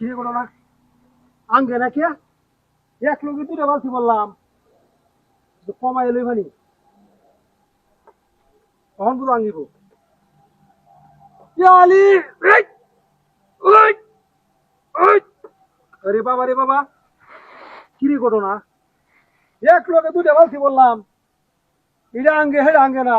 করো না আঙ্গে না কে এক লোকে দুটা বালতি বললাম কমাই এলোই ভানি তখন বুঝো আঙ্গিব আলি। আরে বাবা রে বাবা কিরি করো না এক লোকে দুটা বালতি বললাম এটা আঙ্গে হেডা আঙ্গে না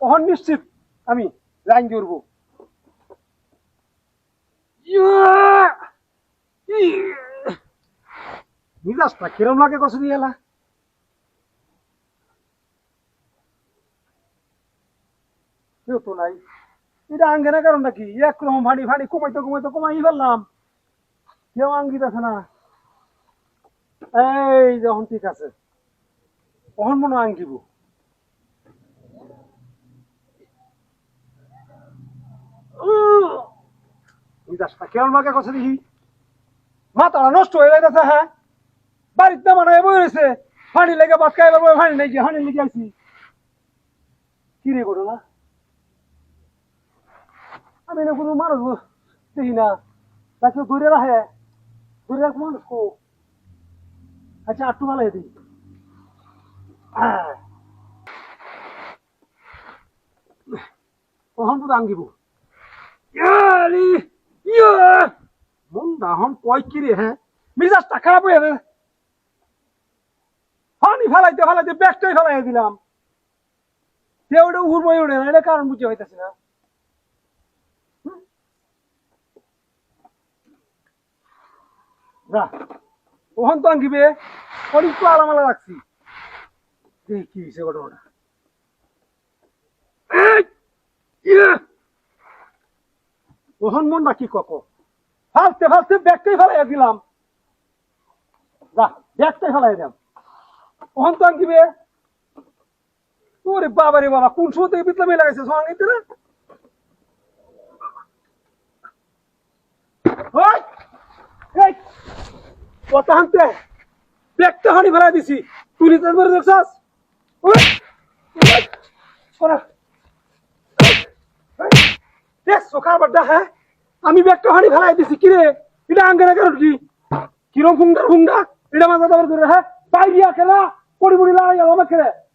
অহন নিশ্চিত? আমি লাইন করব মিজাজটা কিরম লাগে কষ্ট দিয়ে এলা? কেউ তো নাই। এটা আঙ্গেনা কারণটা কি একরকম ভাড়ি ভাড়ি কমাইতে কমাইতে কমাই ফেললাম। কেউ আঙ্গিত আছে না? এই যখন ঠিক আছে। কখন মনে হয় দেখি মাথাটা নষ্ট হয়ে যাইতেছে হ্যাঁ? না বই রয়েছে। পানি লেগে ভাত খাইবার বই পানি নেই পানি লেগে আইছি। কি রে করো না আমি না কোনো মানুষ দেখি না। তাকে ঘুরে রাখে ঘুরে রাখ মানুষ কো। আচ্ছা আটটু ভালো দিই কখন তো আঙ্গিব। ইয়ালি ইয়া মন দাহন কয় কি হ্যাঁ? মিজাজটা খারাপ হয়ে হানি ফেলাইতে ফেলাইতে ব্যাগটাই ফেলাই দিলাম। ওটা উড়বই না, এটা কারণ বুঝতে হইতেছে না। ওখান তো আঙ্গিবে অনেক তো আলামালা রাখছি। কি হয়েছে ঘটনাটা এই! ইয়ে! ওহন মন নাকি কক? ফালতে ফালতে ব্যাগটাই ফেলাই দিলাম। ব্যাগটাই ফেলাই দিলাম ওহন তো আঙ্কিবে ওরে বাবা রে বাবা, কোন সময় থেকে বিতলামে লাগাইছে নিতে না ব্যাগটা হানি ফেলাই দিছি। তুই নিতে পারে দেখছাস ওই! ওই! ওরা! দেখ সোখার বাড্ডা হ্যাঁ আমি ব্যাগটা হানি ফেলাই দিছি, কিরে এটা আঙ্গেরা কেন কি কিরম হুঙ্গা ফুঙ্গা এটা মাথা দাবার করে হ্যাঁ বাইরিয়া খেলা, পড়ি পড়ি লড়াই আমার খেলে